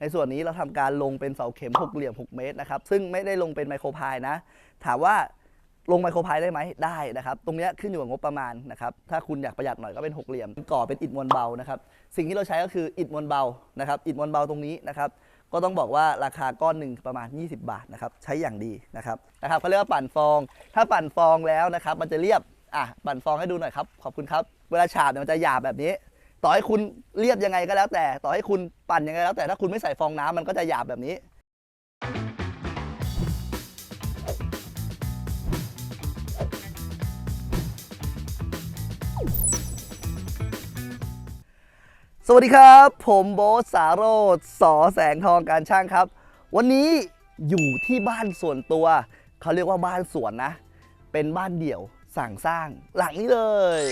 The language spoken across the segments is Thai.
ในส่วนนี้เราทำการลงเป็นเสาเข็มหกเหลี่ยม 6 เมตรนะครับ ซึ่งไม่ได้ลงเป็นไมโครพายนะ ถามว่าลงไมโครพายได้ไหมได้นะครับ ตรงเนี้ยขึ้นอยู่กับงบประมาณนะครับ ถ้าคุณอยากประหยัดหน่อยก็เป็นหกเหลี่ยม ก่อเป็นอิฐมวลเบานะครับ สิ่งที่เราใช้ก็คืออิฐมวลเบานะครับ อิฐมวลเบาตรงนี้นะครับ ก็ต้องบอกว่าราคาก้อนหนึ่งประมาณ 20 บาทนะครับ ใช้อย่างดีนะครับ นะครับเขาเรียกว่าปั่นฟอง ถ้าปั่นฟองแล้วนะครับ มันจะเรียบ อะ ปั่นฟองให้ดูหน่อยครับ ขอบคุณครับ เวลาฉาบเนี่ยมันจะหยาบแบบนี้ ต่อให้คุณเรียบยังไงก็แล้วแต่ ต่อให้คุณปั่นยังไงแล้วแต่ถ้าคุณไม่ใส่ฟองน้ำมันก็จะหยาบแบบนี้ สวัสดีครับ ผมโบ๊ทสาโรธสอแสงทองการช่างครับ วันนี้อยู่ที่บ้านส่วนตัว เขาเรียกว่าบ้านสวนนะ เป็นบ้านเดี่ยวสั่งสร้างหลังนี้เลย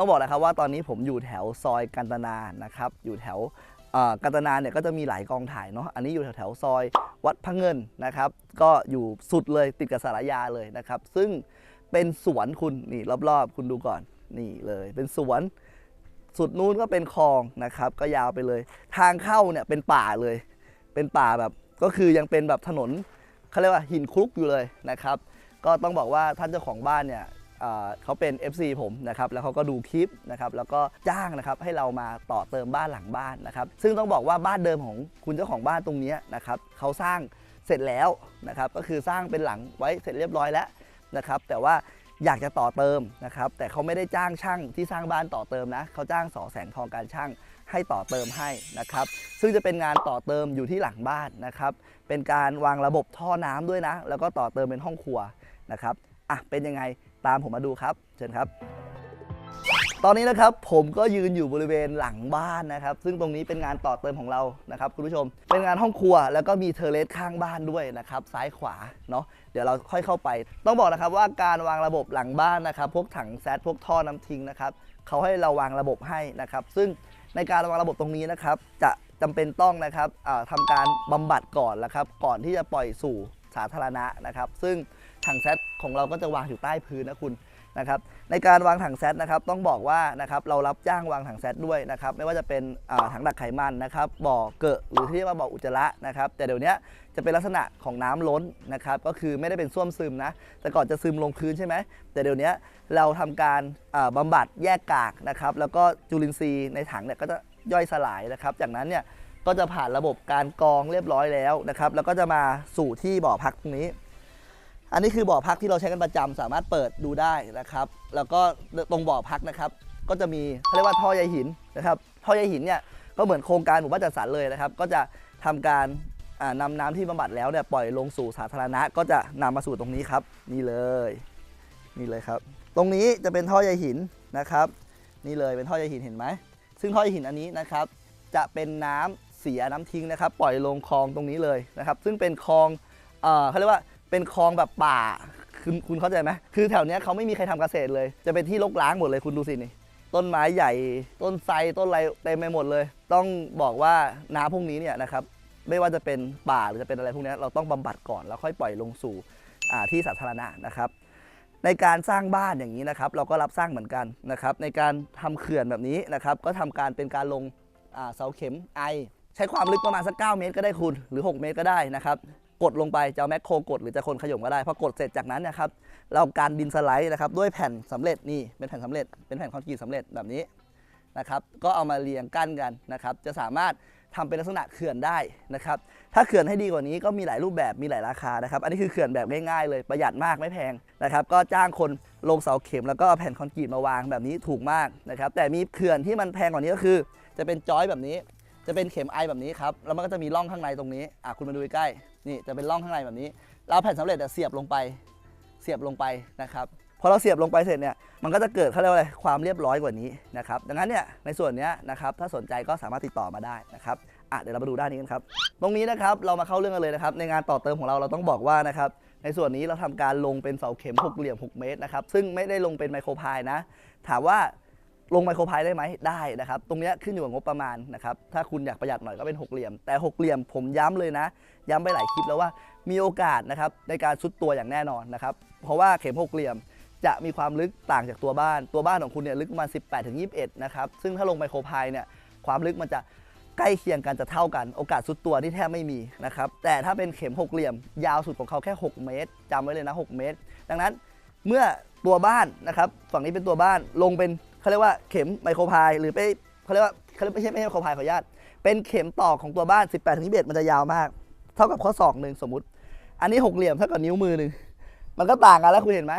ต้องบอกนะครับว่าตอนนี้ผมอยู่แถวซอยกันตนานะครับ อยู่แถวกันตนาเนี่ยก็จะมีหลายกองถ่ายเนาะอันนี้อยู่แถวแถวซอยวัดพระเงินนะครับ ก็อยู่สุดเลยติดกับสารยาเลยนะครับ ซึ่งเป็นสวนคุณนี่รอบๆ คุณดูก่อนนี่เลยเป็นสวนสุดนู้นก็เป็นคลองนะครับ ก็ยาวไปเลย ทางเข้าเนี่ยเป็นป่าเลย เป็นป่าแบบก็คือยังเป็นแบบถนนเขาเรียกว่าหินคลุกอยู่เลยนะครับ ก็ต้องบอกว่าท่านเจ้าของบ้านเนี่ย เขาเป็น FC ผมนะครับแล้วเขาก็ดูคลิปนะครับแล้วก็จ้างนะครับให้เรามาต่อเติมบ้านหลังบ้านนะครับซึ่งต้องบอกว่าบ้านเดิมของคุณเจ้าของบ้านตรงนี้นะครับเขาสร้างเสร็จแล้วนะครับก็คือสร้างเป็นหลังไว้เสร็จเรียบร้อยแล้วนะครับแต่ว่าอยากจะต่อเติมนะครับแต่เขาไม่ได้จ้างช่างที่สร้างบ้านต่อเติมนะเขาจ้างสอแสงทองการช่างให้ต่อเติมให้นะครับ ซึ่งจะเป็นงานต่อเติมอยู่ที่หลังบ้านนะครับ เป็นการวางระบบท่อน้ำด้วยนะ แล้วก็ต่อเติมเป็นห้องครัวนะครับ อะ เป็นยังไง ตามผมมาดูครับ เชิญครับ ตอนนี้นะครับผมก็ยืนอยู่บริเวณหลังบ้านนะครับ ซึ่งตรงนี้เป็นงานต่อเติมของเรานะครับคุณผู้ชม เป็นงานห้องครัว แล้วก็มีเทเลสข้างบ้านด้วยนะครับ ซ้ายขวาเนาะเดี๋ยวเราค่อยเข้าไป ต้องบอกนะครับว่าการวางระบบหลังบ้านนะครับพวกถังแซดพวกท่อน้ำทิ้งนะครับเขาให้เราวางระบบให้นะครับ ซึ่งในการวางระบบตรงนี้นะครับ จะจำเป็นต้องนะครับอ่าทำการบำบัดก่อนนะครับ ก่อนที่จะปล่อยสู่สาธารณะนะครับ ซึ่ง ถังแซดของเราก็จะวางอยู่ใต้พื้นนะคุณนะครับในการวางถังแซดนะครับต้องบอกว่านะครับเรารับจ้างวางถังแซดด้วยนะครับไม่ว่าจะเป็นถังดักไขมันนะครับบ่อเกอะหรือที่เรียกว่าบ่ออุจจาระนะครับแต่เดี๋ยวนี้จะเป็นลักษณะของน้ำล้นนะครับก็คือไม่ได้เป็นส้วมซึมนะแต่ก่อนจะซึมลงพื้นใช่ไหมแต่เดี๋ยวนี้เราทำการอ่าบำบัดแยกกากนะครับแล้วก็จุลินทรีย์ในถังเนี่ยก็จะย่อยสลายนะครับ จากนั้นเนี่ยก็จะผ่านระบบการกรองเรียบร้อยแล้วนะครับแล้วก็จะมาสู่ที่บ่อพักตรงนี้ อันนี้คือบ่อพักที่เราใช้กันประจำสามารถเปิดดูได้นะครับ แล้วก็ตรงบ่อพักนะครับ ก็จะมีเขาเรียกว่าท่อใยหินนะครับ ท่อใยหินเนี่ยก็เหมือนโครงการหมู่บ้านจัดสรรเลยนะครับ ก็จะทำการอ่านำน้ำที่บำบัดแล้วเนี่ยปล่อยลงสู่สาธารณะ ก็จะนำมาสู่ตรงนี้ครับ นี่เลย นี่เลยครับ ตรงนี้จะเป็นท่อใยหินนะครับ นี่เลยเป็นท่อใยหินเห็นไหมซึ่งท่อใยหินอันนี้นะครับ จะเป็นน้ำเสียน้ำทิ้งนะครับ ปล่อยลงคลองตรงนี้เลยนะครับ ซึ่งเป็นคลองเขาเรียกว่า เป็นคลองแบบป่าคุณคุณเข้าใจไหมคือแถวเนี้ยเขาไม่มีใครทำเกษตรเลย จะเป็นที่รกร้างหมดเลยคุณดูสินี่ ต้นไม้ใหญ่ ต้นไทรต้นอะไรเต็มไปหมดเลย ต้องบอกว่าน้ำพวกนี้เนี่ยนะครับไม่ว่าจะเป็นป่าหรือจะเป็นอะไรพวกนี้เราต้องบำบัดก่อนแล้วค่อยปล่อยลงสู่ที่สาธารณะนะครับในการสร้างบ้านอย่างนี้นะครับเราก็รับสร้างเหมือนกันนะครับในการทำเขื่อนแบบนี้นะครับก็ทำการเป็นการลงเสาเข็มไอ ใช้ความลึกประมาณสัก 9 เมตรก็ได้คุณหรือ 6 เมตรก็ได้นะครับ กดลงไปจะเอาแมคโครกดหรือจะคนขย่มก็ได้พอกดเสร็จจากนั้นนะครับเราการดินสไลด์นะครับด้วยแผ่นสำเร็จนี่เป็นแผ่นสำเร็จเป็นแผ่นคอนกรีตสำเร็จแบบนี้นะครับก็เอามาเรียงกั้นกันนะครับจะสามารถทำเป็นลักษณะเขื่อนได้นะครับถ้าเขื่อนให้ดีกว่านี้ก็มีหลายรูปแบบมีหลายราคานะครับอันนี้คือเขื่อนแบบง่ายๆเลยประหยัดมากไม่แพงนะครับก็จ้างคนลงเสาเข็มแล้วก็แผ่นคอนกรีตมาวางแบบนี้ถูกมากนะครับแต่มีเขื่อนที่มันแพงกว่านี้ก็คือ จะเป็นจอยแบบนี้ จะเป็นเข็มไอแบบนี้ครับแล้วมันก็จะมีร่องข้างในตรงนี้อะคุณมาดูใกล้ นี่จะเป็นร่องข้างในแบบนี้ เราแผ่นสำเร็จอะเสียบลงไป เสียบลงไปนะครับ พอเราเสียบลงไปเสร็จเนี่ย มันก็จะเกิดเขาเรียกว่าอะไร ความเรียบร้อยกว่านี้นะครับ ดังนั้นเนี่ย ในส่วนนี้นะครับ ถ้าสนใจก็สามารถติดต่อมาได้นะครับอะเดี๋ยวเรามาดูด้านนี้กันครับ ตรงนี้นะครับ เรามาเข้าเรื่องกันเลยนะครับ ในงานต่อเติมของเรา เราต้องบอกว่านะครับ ในส่วนนี้เราทำการลงเป็นเสาเข็มหกเหลี่ยม 6 เมตรนะครับ ซึ่งไม่ได้ลงเป็นไมโครพายนะ ถามว่า ลงไมโครพายได้ไหมได้นะครับตรงเนี้ยขึ้นอยู่กับงบประมาณนะครับถ้าคุณอยากประหยัดหน่อยก็เป็นหกเหลี่ยม แต่หกเหลี่ยมผมย้ำเลยนะ ย้ำไปหลายคลิปแล้วว่ามีโอกาสนะครับในการซุดตัวอย่างแน่นอนนะครับเพราะว่าเข็มหกเหลี่ยมจะมีความลึกต่างจากตัวบ้าน ตัวบ้านของคุณเนี่ยลึกประมาณ 18ถึง21 นะครับ ซึ่งถ้าลงไมโครพายเนี่ยความลึกมันจะใกล้เคียงกันจะเท่ากัน โอกาสสุดตัวที่แทบไม่มีนะครับ แต่ถ้าเป็นเข็มหกเหลี่ยม ยาวสุดของเขาแค่ 6 เมตรจำไว้เลยนะ 6 เมตร ดังนั้นเมื่อตัวบ้านนะครับ ฝั่งนี้เป็นตัวบ้านลงเป็น เขาเรียกว่าเข็มไมโครพายหรือไปเขาเรียกว่าเขาเรียกไม่ใช่ไม่ใช่ไมโครพายขออนุญาตเป็นเข็มตอกของตัวบ้าน 18ถึง21มันจะยาวมาก เท่ากับข้อศอกหนึ่งสมมติ อันนี้หกเหลี่ยมเท่ากับนิ้วมือหนึ่งมันก็ต่างกันแล้วคุณเห็นไหม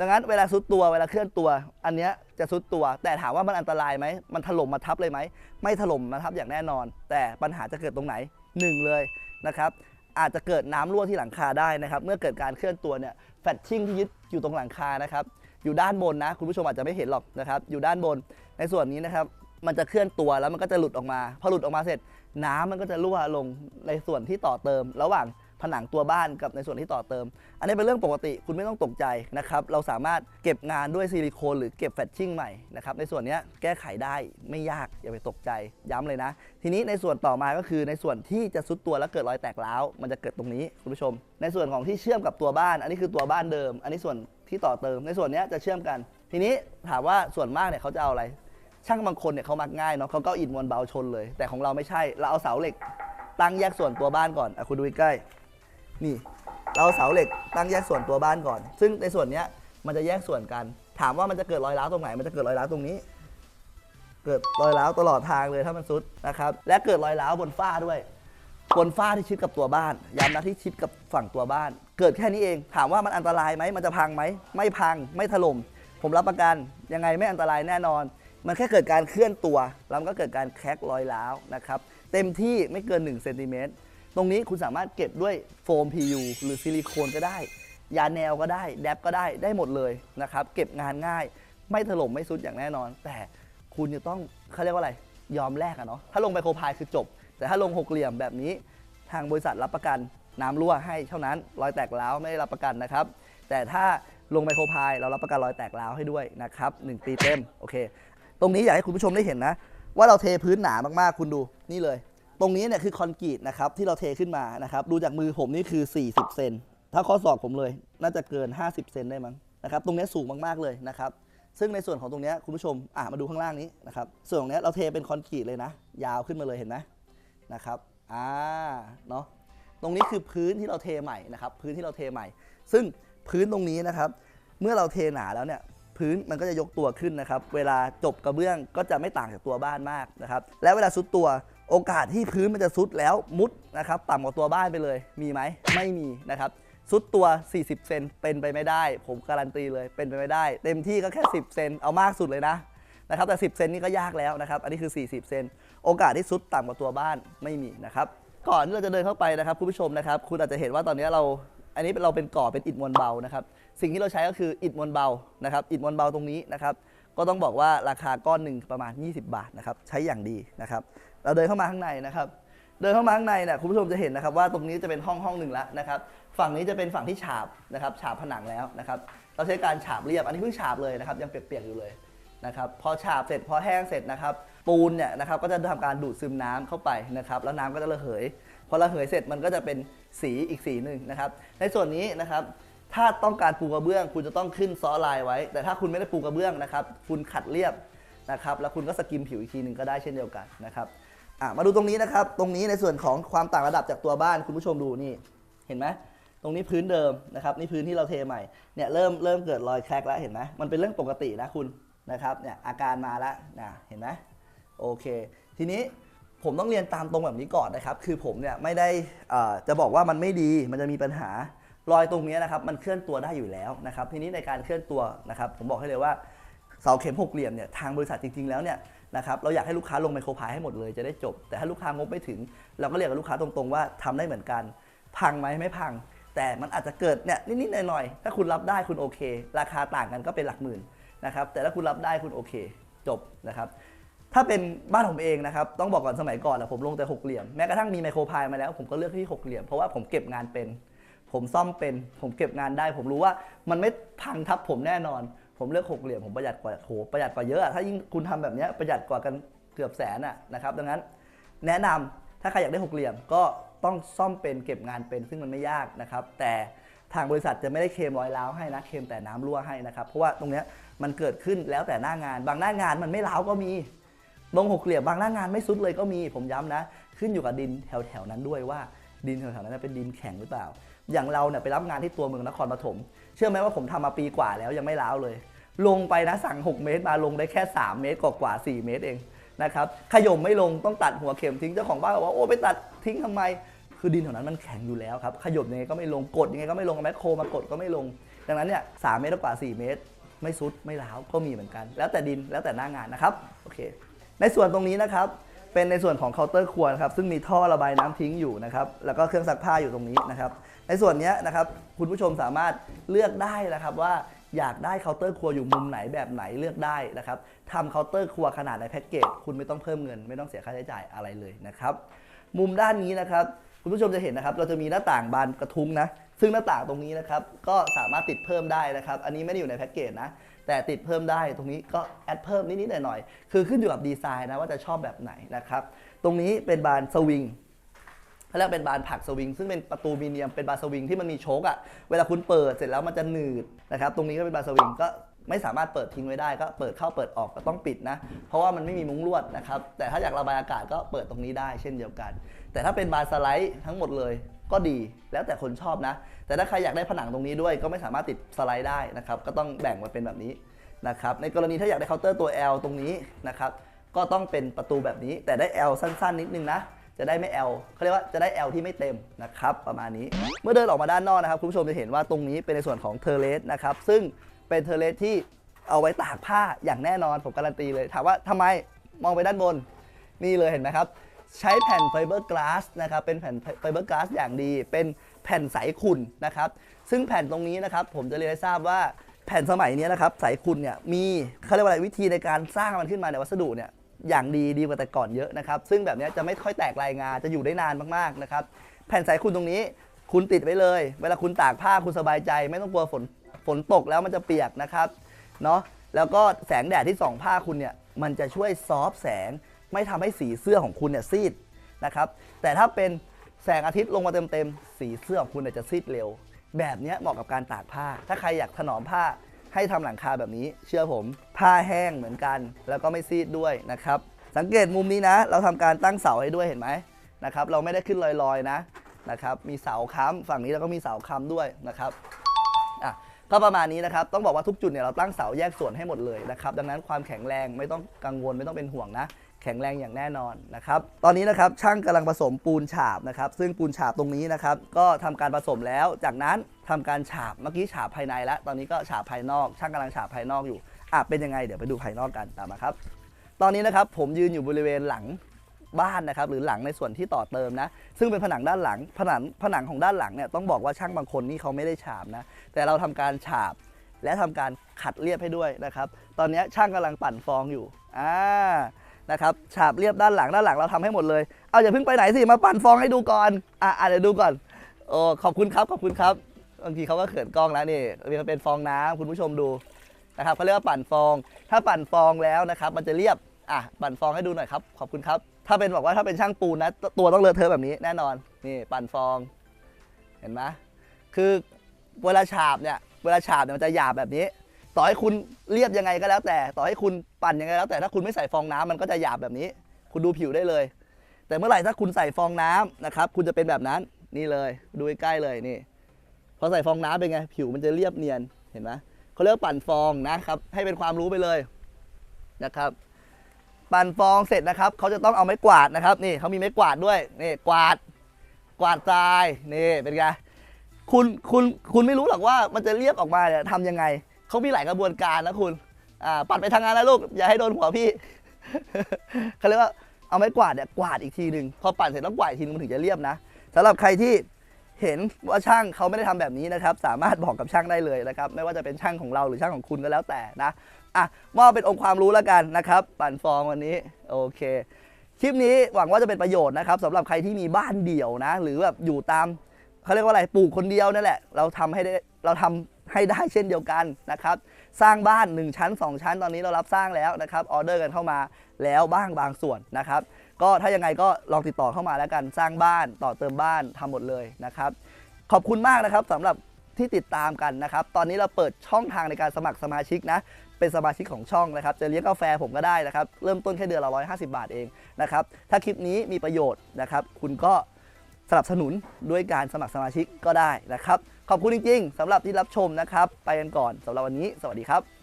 ดังนั้นเวลาซุดตัวเวลาเคลื่อนตัว อันนี้จะซุดตัว แต่ถามว่ามันอันตรายไหมมันถล่มมาทับเลยไหมไม่ถล่มมาทับอย่างแน่นอน แต่ปัญหาจะเกิดตรงไหนหนึ่งเลยนะครับอาจจะเกิดน้ำรั่วที่หลังคาได้นะครับ เมื่อเกิดการเคลื่อนตัวเนี่ยแฟตชิ่งที่ยึดอยู่ตรงหลังคานะครับ อยู่ด้านบนนะ คุณผู้ชมอาจจะไม่เห็นหรอกนะครับอยู่ด้านบนในส่วนนี้นะครับมันจะเคลื่อนตัวแล้วมันก็จะหลุดออกมา พอหลุดออกมาเสร็จ น้ำมันก็จะรั่วลงในส่วนที่ต่อเติม ระหว่างผนังตัวบ้านกับในส่วนที่ต่อเติม อันนี้เป็นเรื่องปกติคุณไม่ต้องตกใจนะครับ เราสามารถเก็บงานด้วยซิลิโคนหรือเก็บแฟตชิ่งใหม่นะครับ ในส่วนนี้แก้ไขได้ไม่ยากอย่าไปตกใจย้ำเลยนะ ทีนี้ในส่วนต่อมาก็คือในส่วนที่จะซุดตัวแล้วเกิดรอยแตกร้าวมันจะเกิดตรงนี้คุณผู้ชม ในส่วนของที่เชื่อมกับตัวบ้าน อันนี้คือตัวบ้านเดิม อันนี้ส่วน ที่ต่อเติมในส่วนนี้จะเชื่อมกัน ทีนี้ถามว่าส่วนมากเนี่ยเขาจะเอาอะไร ช่างบางคนเนี่ยเขามักง่ายเนาะเขาก็เอาอิฐมวลเบาชนเลย แต่ของเราไม่ใช่เราเอาเสาเหล็ก ตั้งแยกส่วนตัวบ้านก่อนอะคุณดูใกล้นี่ เราเอาเสาเหล็กตั้งแยกส่วนตัวบ้านก่อน ซึ่งในส่วนนี้มันจะแยกส่วนกัน ถามว่ามันจะเกิดรอยร้าวตรงไหน มันจะเกิดรอยร้าวตรงนี้ เกิดรอยร้าวตลอดทางเลยถ้ามันซุดนะครับ และเกิดรอยร้าวบนฝ้าด้วย บนฝ้าที่ชิดกับตัวบ้านย้ำนะที่ชิดกับฝั่งตัวบ้าน เกิดแค่นี้เอง ถามว่ามันอันตรายไหมมันจะพังไหมไม่พังไม่ถล่มผมรับประกันยังไงไม่อันตรายแน่นอน มันแค่เกิดการเคลื่อนตัวแล้วมันก็เกิดการแคกรอยร้าวนะครับเต็มที่ไม่เกิน1เซนติเมตรตรงนี้คุณสามารถเก็บด้วยโฟม PU หรือซิลิโคนก็ได้ ยาแนวก็ได้แดบก็ได้ได้หมดเลยนะครับเก็บงานง่าย ไม่ถล่มไม่ซุดอย่างแน่นอน แต่คุณจะต้องเขาเรียกว่าอะไรยอมแลกอะเนาะถ้าลงไมโครพายคือจบ แต่ถ้าลงหกเหลี่ยมแบบนี้ ทางบริษัทรับประกัน น้ำรั่วให้เท่านั้นรอยแตกร้าวไม่ได้รับประกันนะครับ แต่ถ้าลงไมโครพายเรารับประกันรอยแตกร้าวให้ด้วยนะครับหนึ่งปีเต็มโอเค ตรงนี้อยากให้คุณผู้ชมได้เห็นนะ ว่าเราเทพื้นหนามากๆคุณดูนี่เลย ตรงนี้เนี่ยคือคอนกรีตนะครับที่เราเทขึ้นมานะครับดูจากมือผมนี่คือ 40เซนถ้าข้อศอกผมเลย น่าจะเกิน 50 เซนได้มั้งนะครับตรงนี้สูงมากๆเลยนะครับซึ่งในส่วนของตรงนี้คุณผู้ชมอะมาดูข้างล่างนี้นะครับส่วนตรงนี้เราเทเป็นคอนกรีตเลยนะ ยาวขึ้นมาเลยเห็นไหมนะครับอ่าเนาะ ตรงนี้คือพื้นที่เราเทใหม่นะครับ พื้นที่เราเทใหม่ ซึ่งพื้นตรงนี้นะครับ เมื่อเราเทหนาแล้วเนี่ยพื้นมันก็จะยกตัวขึ้นนะครับ เวลาจบกระเบื้องก็จะไม่ต่างจากตัวบ้านมากนะครับ และเวลาซุดตัวโอกาสที่พื้นมันจะซุดแล้วมุดนะครับต่ำกว่าตัวบ้านไปเลย มีไหมไม่มีนะครับซุดตัว 40 เซนเป็นไปไม่ได้ ผมการันตีเลยเป็นไปไม่ได้ เต็มที่ก็แค่ 10 เซนเอามากสุดเลยนะนะครับแต่ 10 เซนนี่ก็ยากแล้วนะครับ อันนี้คือ 40 เซนโอกาสที่ซุดต่ำกว่าตัวบ้านไม่มีนะครับ ก่อนที่เราจะเดินเข้าไปนะครับคุณผู้ชมนะครับ คุณอาจจะเห็นว่าตอนนี้เรา อันนี้เราเป็นก่อเป็นอิฐมวลเบานะครับ สิ่งที่เราใช้ก็คืออิฐมวลเบานะครับ อิฐมวลเบาตรงนี้นะครับ ก็ต้องบอกว่าราคาก้อนหนึ่งประมาณ 20 บาทนะครับ ใช้อย่างดีนะครับ เราเดินเข้ามาข้างในนะครับ เดินเข้ามาข้างในเนี่ยคุณผู้ชมจะเห็นนะครับว่าตรงนี้จะเป็นห้องห้องหนึ่งแล้วนะครับ ฝั่งนี้จะเป็นฝั่งที่ฉาบนะครับ ฉาบผนังแล้วนะครับ เราใช้การฉาบเรียบ อันนี้เพิ่งฉาบเลยนะครับ ยังเปียกๆอยู่เลย นะครับพอฉาบเสร็จพอแห้งเสร็จนะครับปูนเนี่ยนะครับก็จะทำการดูดซึมน้ำเข้าไปนะครับแล้วน้ำก็จะระเหย พอระเหยเสร็จมันก็จะเป็นสีอีกสีหนึ่งนะครับในส่วนนี้นะครับถ้าต้องการปูกระเบื้อง คุณจะต้องขึ้นซอลายไว้ แต่ถ้าคุณไม่ได้ปูกระเบื้องนะครับคุณขัดเรียบนะครับแล้วคุณก็สกิมผิวอีกทีหนึ่งก็ได้เช่นเดียวกันนะครับมาดูตรงนี้นะครับตรงนี้ในส่วนของความต่างระดับจากตัวบ้านคุณผู้ชมดูนี่เห็นไหมตรงนี้พื้นเดิมนะครับนี่พื้นที่เราเทใหม่เนี่ยเริ่มเริ่มเกิดรอยแครกแล้วเห็นไหมมันเป็นเรื่องปกตินะคุณ นะครับเนี่ยอาการมาแล้วนะเห็นไหมโอเค ทีนี้ผมต้องเรียนตามตรงแบบนี้ก่อนนะครับ คือผมเนี่ยไม่ได้อ่อจะบอกว่ามันไม่ดีมันจะมีปัญหารอยตรงนี้นะครับมันเคลื่อนตัวได้อยู่แล้วนะครับ ทีนี้ในการเคลื่อนตัวนะครับผมบอกให้เลยว่าเสาเข็มหกเหลี่ยมเนี่ยทางบริษัทจริงๆแล้วเนี่ยนะครับเราอยากให้ลูกค้าลงไมโครพายให้หมดเลยจะได้จบ แต่ถ้าลูกค้างบไม่ถึง เราก็เรียกกับลูกค้าตรงๆว่าทำได้เหมือนกัน พังไหมไม่พัง แต่มันอาจจะเกิดเนี่ยนิดๆหน่อยๆถ้าคุณรับได้คุณโอเค ราคาต่างกันก็เป็นหลักหมื่น นะครับแต่ถ้าคุณรับได้คุณโอเค จบนะครับถ้าเป็นบ้านผมเองนะครับต้องบอกก่อนสมัยก่อนนะผมลงแต่หกเหลี่ยมแม้กระทั่งมีไมโครพายมาแล้ว ผมก็เลือกที่หกเหลี่ยมเพราะว่าผมเก็บงานเป็น ผมซ่อมเป็น ผมเก็บงานได้ ผมรู้ว่ามันไม่พังทับผมแน่นอน ผมเลือกหกเหลี่ยมผมประหยัดกว่าโหประหยัดกว่าเยอะอะถ้ายิ่งคุณทำแบบเนี้ยประหยัดกว่ากันเกือบแสนอะนะครับดังนั้นแนะนำถ้าใครอยากได้หกเหลี่ยมก็ต้องซ่อมเป็นเก็บงานเป็นซึ่งมันไม่ยากนะครับ แต่ ทางบริษัทจะไม่ได้เคมรอยร้าวให้นะเคมแต่น้ำรั่วให้นะครับ เพราะว่าตรงเนี้ยมันเกิดขึ้นแล้วแต่หน้างาน บางหน้างานมันไม่ร้าวก็มีลงหกเหลี่ยมบางหน้างานไม่สุดเลยก็มีผมย้ำนะ ขึ้นอยู่กับดินแถวๆนั้นด้วยว่าดินแถวๆนั้นเป็นดินแข็งหรือเปล่า อย่างเราเนี่ยไปรับงานที่ตัวเมืองนครปฐมเชื่อไหมว่าผมทำมาปีกว่าแล้วยังไม่ล้าวเลย ลงไปนะสั่ง 6 เมตรมาลงได้แค่ 3 เมตรกว่าๆ4เมตรเองนะครับขย่มไม่ลงต้องตัดหัวเข็มทิ้งเจ้าของบ้านบอกว่าโอ้ไปตัดทิ้งทำไม คือดินแถวนั้นมันแข็งอยู่แล้วครับ ขยบยังไงก็ไม่ลง กดยังไงก็ไม่ลงแมคโครมากดก็ไม่ลง ดังนั้นเนี่ยสเมตรกว่า 4 เมตร ไม่ซุดไม่ล้าวก็มีเหมือนกัน แล้วแต่ดินแล้วแต่หน้างานนะครับ โอเค ในส่วนตรงนี้นะครับ เป็นในส่วนของเคาน์เตอร์ครัวครับ ซึ่งมีท่อระบายน้ำทิ้งอยู่นะครับ แล้วก็เครื่องซักผ้าอยู่ตรงนี้นะครับ ในส่วนเนี้ยนะครับ คุณผู้ชมสามารถเลือกได้นะครับว่าอยากได้เคาน์เตอร์ครัวอยู่มุมไหนแบบไหนเลือกได้นะครับทำเคาน์เตอร์ครัวขนาดในแพ็กเกจคุณไม่ต้องเพิ่มเงิน ไม่ต้องเสียค่าใช้จ่ายอะไรเลยนะครับ มุมด้านนี้นะครับ คุณผู้ชมจะเห็นนะครับ เราจะมีหน้าต่างบานกระทุ้งนะ ซึ่งหน้าต่างตรงนี้นะครับ ก็สามารถติดเพิ่มได้นะครับ อันนี้ไม่ได้อยู่ในแพ็กเกจนะ แต่ติดเพิ่มได้ตรงนี้ก็แอดเพิ่มนิดๆหน่อยๆ คือขึ้นอยู่กับดีไซน์นะว่าจะชอบแบบไหนนะครับ ตรงนี้เป็นบานสวิงเขาเรียกเป็นบานผักสวิง ซึ่งเป็นประตูมีเนียมเป็นบานสวิงที่มันมีโชคอะเวลาคุณเปิดเสร็จแล้วมันจะหนืดนะครับ ตรงนี้ก็เป็นบานสวิงก็ ไม่สามารถเปิดทิ้งไว้ได้ก็เปิดเข้าเปิดออกก็ต้องปิดนะ เพราะว่ามันไม่มีมุ้งลวดนะครับ แต่ถ้าอยากระบายอากาศก็เปิดตรงนี้ได้เช่นเดียวกัน แต่ถ้าเป็นบานสไลด์ทั้งหมดเลยก็ดีแล้วแต่คนชอบนะ แต่ถ้าใครอยากได้ผนังตรงนี้ด้วย ก็ไม่สามารถติดสไลด์ได้นะครับก็ต้องแบ่งมาเป็นแบบนี้นะครับในกรณีถ้าอยากได้เคาน์เตอร์ตัว L ตรงนี้นะครับก็ต้องเป็นประตูแบบนี้ แต่ได้ L สั้น ๆ นิดนึงนะจะได้ไม่ L เขาเรียกว่าจะได้ L ที่ไม่เต็มนะครับประมาณนี้ เมื่อเดินออกมาด้านนอกนะครับคุณผู้ชมจะเห็นว่าตรงนี้เป็นในส่วนของเทเลสนะครับซึ่ง เป็นเทอร์เลสที่เอาไว้ตากผ้าอย่างแน่นอนผมการันตีเลย ถามว่าทำไมมองไปด้านบน นี่เลยเห็นไหมครับ ใช้แผ่นไฟเบอร์กลาสนะครับเป็นแผ่นไฟเบอร์กลาสอย่างดี เป็นแผ่นใสขุ่นนะครับ ซึ่งแผ่นตรงนี้นะครับ ผมจะเรียนให้ทราบว่าแผ่นสมัยนี้นะครับใสขุ่นเนี่ยมีเขาเรียกว่าอะไรวิธีในการสร้างมันขึ้นมาในวัสดุเนี่ยอย่างดีดีกว่าแต่ก่อนเยอะนะครับ ซึ่งแบบนี้จะไม่ค่อยแตกลายงาจะอยู่ได้นานมากๆนะครับ แผ่นใสขุ่นตรงนี้ คุณติดไว้เลย เวลาคุณตากผ้าคุณสบายใจ ไม่ต้องกลัวฝน ฝนตกแล้วมันจะเปียกนะครับเนาะแล้วก็แสงแดดที่ส่องผ้าคุณเนี่ยมันจะช่วยซอฟแสงไม่ทำให้สีเสื้อของคุณเนี่ยซีดนะครับแต่ถ้าเป็นแสงอาทิตย์ลงมาเต็มๆสีเสื้อของคุณเนี่ยจะซีดเร็ว แบบนี้เหมาะกับการตากผ้า ถ้าใครอยากถนอมผ้าให้ทำหลังคาแบบนี้ เชื่อผมผ้าแห้งเหมือนกัน แล้วก็ไม่ซีดด้วยนะครับสังเกตมุมนี้นะ เราทำการตั้งเสาให้ด้วยเห็นไหมนะครับ เราไม่ได้ขึ้นลอยๆนะนะครับ มีเสาค้ำฝั่งนี้แล้วก็มีเสาค้ำด้วยนะครับ ก็ประมาณนี้นะครับ ต้องบอกว่าทุกจุดเนี่ยเราตั้งเสาแยกส่วนให้หมดเลยนะครับ ดังนั้นความแข็งแรงไม่ต้องกังวลไม่ต้องเป็นห่วงนะ แข็งแรงอย่างแน่นอนนะครับ ตอนนี้นะครับช่างกำลังผสมปูนฉาบนะครับ ซึ่งปูนฉาบตรงนี้นะครับ ก็ทำการผสมแล้ว จากนั้นทำการฉาบ เมื่อกี้ฉาบภายในแล้ว ตอนนี้ก็ฉาบภายนอก ช่างกำลังฉาบภายนอกอยู่อะเป็นยังไง เดี๋ยวไปดูภายนอกกันตามมาครับ ตอนนี้นะครับผมยืนอยู่บริเวณหลัง บ้านนะครับหรือหลังในส่วนที่ต่อเติมนะ ซึ่งเป็นผนังด้านหลังผนังผนังของด้านหลังเนี่ยต้องบอกว่าช่างบางคนนี่เขาไม่ได้ฉาบนะแต่เราทำการฉาบและทำการขัดเรียบให้ด้วยนะครับ ตอนนี้ช่างกำลังปั่นฟองอยู่อ่านะครับฉาบเรียบด้านหลังด้านหลังเราทำให้หมดเลยเอาอย่าเพิ่งไปไหนสิมาปั่นฟองให้ดูก่อนอะอะเดี๋ยวดูก่อนโอ้ขอบคุณครับขอบคุณครับบางทีเขาก็เขินกล้องแล้วนี่มันเป็นฟองน้ำคุณผู้ชมดูนะครับเขาเรียกว่าปั่นฟอง ถ้าปั่นฟองแล้วนะครับ มันจะเรียบอะปั่นฟองให้ดูหน่อยครับ ขอบคุณครับ ถ้าเป็นบอกว่าถ้าเป็นช่างปูนนะ ตัวต้องเลอะเทอะแบบนี้แน่นอน นี่ปั่นฟอง เห็นไหมคือเวลาฉาบเนี่ย เวลาฉาบเนี่ยมันจะหยาบแบบนี้ ต่อให้คุณเรียบยังไงก็แล้วแต่ ต่อให้คุณปั่นยังไงแล้ว แต่ถ้าคุณไม่ใส่ฟองน้ำมันก็จะหยาบแบบนี้ คุณดูผิวได้เลย แต่เมื่อไหร่ถ้าคุณใส่ฟองน้ำนะครับ คุณจะเป็นแบบนั้น นี่เลย ดูใกล้เลยนี่ พอใส่ฟองน้ำเป็นไง ผิวมันจะเรียบเนียน เห็นไหมเขาเรียกปั่นฟองนะครับ ให้เป็นความรู้ไปเลยนะครับ ปั่นฟองเสร็จนะครับเขาจะต้องเอาไม้กวาดนะครับนี่เขามีไม้กวาดด้วยนี่กวาดกวาดทรายนี่เป็นไงคุณคุณคุณไม่รู้หรอกว่ามันจะเรียบออกมาเนี่ยทำยังไงเขามีหลายกระบวนการนะคุณอ่าปัดไปทางงานนะลูกอย่าให้โดนหัวพี่เขาเรียกว่าเอาไม้กวาดเนี่ยกวาดอีกทีหนึ่งพอปั่นเสร็จต้องกวาดอีกทีนึงมันถึงจะเรียบนะสำหรับใครที่เห็นว่าช่างเขาไม่ได้ทำแบบนี้นะครับ สามารถบอกกับช่างได้เลยนะครับ ไม่ว่าจะเป็นช่างของเราหรือช่างของคุณก็แล้วแต่นะ อะมอบเป็นองค์ความรู้แล้วกันนะครับ ปั่นฟองวันนี้ โอเค คลิปนี้หวังว่าจะเป็นประโยชน์นะครับสำหรับใครที่มีบ้านเดี่ยวนะ หรือแบบอยู่ตามเขาเรียกว่าอะไรปลูกคนเดียวนั่นแหละ เราทำให้ได้เราทำให้ได้เช่นเดียวกันนะครับ สร้างบ้าน 1 ชั้น 2 ชั้นตอนนี้เรารับสร้างแล้วนะครับออเดอร์กันเข้ามาแล้วบ้างบางส่วนนะครับ ก็ถ้ายังไงก็ลองติดต่อเข้ามาแล้วกันสร้างบ้านต่อเติมบ้านทำหมดเลยนะครับ ขอบคุณมากนะครับสำหรับที่ติดตามกันนะครับ ตอนนี้เราเปิดช่องทางในการสมัครสมาชิกนะ เป็นสมาชิกของช่องนะครับ จะเลี้ยงกาแฟผมก็ได้นะครับ เริ่มต้นแค่เดือนละ150 บาทเองนะครับ ถ้าคลิปนี้มีประโยชน์นะครับ คุณก็สนับสนุนด้วยการสมัครสมาชิกก็ได้นะครับ ขอบคุณจริง ๆสำหรับที่รับชมนะครับ ไปกันก่อนสำหรับวันนี้ สวัสดีครับ